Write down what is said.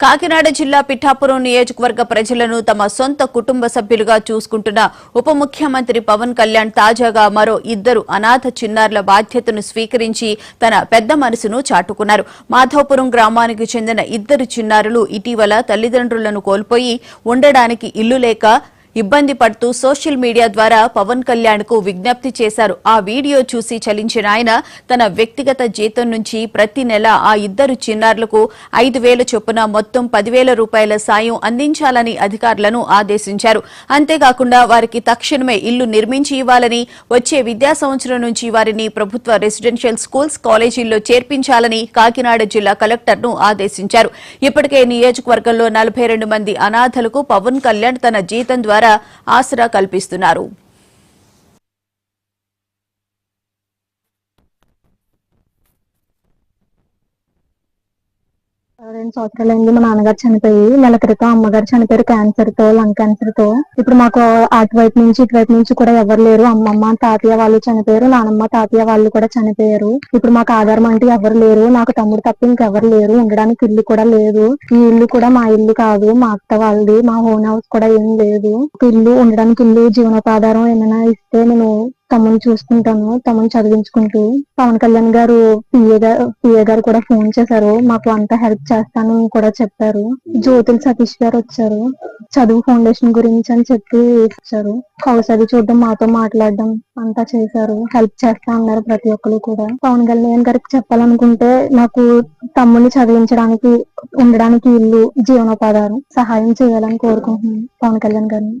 కాకినాడ జిల్లా పిఠాపురం నియోజకవర్గ ప్రజలను తమ సొంత కుటుంబ సభ్యులుగా చూసుకుంటున్న ఉప ముఖ్యమంత్రి పవన్ కళ్యాణ్ తాజాగా మరో ఇద్దరు అనాథ చిన్నారుల బాధ్యతను స్వీకరించి తన పెద్ద మనసును చాటుకున్నారు. మాధవపురం గ్రామానికి చెందిన ఇద్దరు చిన్నారులు ఇటీవల తల్లిదండ్రులను కోల్పోయి ఉండడానికి ఇల్లు లేక ఇబ్బంది పడుతూ సోషల్ మీడియా ద్వారా పవన్ కళ్యాణ్కు విజ్ఞప్తి చేశారు. ఆ వీడియో చూసి చలించిన ఆయన తన వ్యక్తిగత జీతం నుంచి ప్రతి నెల ఆ ఇద్దరు చిన్నారులకు ఐదు వేల చొప్పున మొత్తం పదివేల రూపాయల సాయం అందించాలని అధికారులను ఆదేశించారు. అంతేకాకుండా వారికి తక్షణమే ఇల్లు నిర్మించి ఇవ్వాలని వచ్చే విద్యా సంవత్సరం నుంచి వారిని ప్రభుత్వ రెసిడెన్షియల్ స్కూల్స్ కాలేజీల్లో చేర్పించాలని కాకినాడ జిల్లా కలెక్టర్ను ఆదేశించారు. ఇప్పటికే నియోజకవర్గంలో నలభై రెండు మంది అనాథలకు పవన్ కళ్యాణ్ తన జీతం ద్వారా ఆసరా కల్పిస్తున్నారు. రెండు సంవత్సరాలు అయింది మా నాన్నగారు చనిపోయి. నెల క్రితం అమ్మగారు చనిపోయారు. క్యాన్సర్తో లంగ్ క్యాన్సర్తో. ఇప్పుడు మాకు అటువైపు నుంచి ఇటువైపు నుంచి కూడా ఎవరు లేరు. అమ్మమ్మ తాతయ్య వాళ్ళు చనిపోయారు. నానమ్మ తాతయ్య వాళ్ళు కూడా చనిపోయారు. ఇప్పుడు మాకు ఆధారం అంటే ఎవరు లేరు. నాకు తమ్ముడు తప్ప ఇంకెవరు లేరు. ఉండడానికి ఇల్లు కూడా లేదు. ఈ ఇల్లు కూడా మా ఇల్లు కాదు. మా అత్త వాళ్ళది. మా హోన్ హౌస్ కూడా ఏం లేదు. ఇల్లు ఉండడానికి ఇల్లు జీవనోపాధారం ఏమైనా నేను తమ్ముని చూసుకుంటాను తమ్ముని చదివించుకుంటూ. పవన్ కళ్యాణ్ గారు పిఏ గారు పిఏ గారు కూడా ఫోన్ చేశారు. మాకు అంత హెల్ప్ చేస్తాను అని కూడా చెప్పారు. జ్యోతుల సతీష్ గారు వచ్చారు. చదువు ఫౌండేషన్ గురించి అని చెప్పి ఇచ్చారు హౌస్ అది చూడడం మాతో మాట్లాడడం అంతా చేశారు. హెల్ప్ చేస్తా అన్నారు ప్రతి ఒక్కరు కూడా. పవన్ కళ్యాణ్ గారికి చెప్పాలనుకుంటే నాకు తమ్ముని చదివించడానికి ఉండడానికి ఇల్లు జీవనోపాధారం సహాయం చేయాలని కోరుకుంటున్నాను పవన్ కళ్యాణ్ గారిని.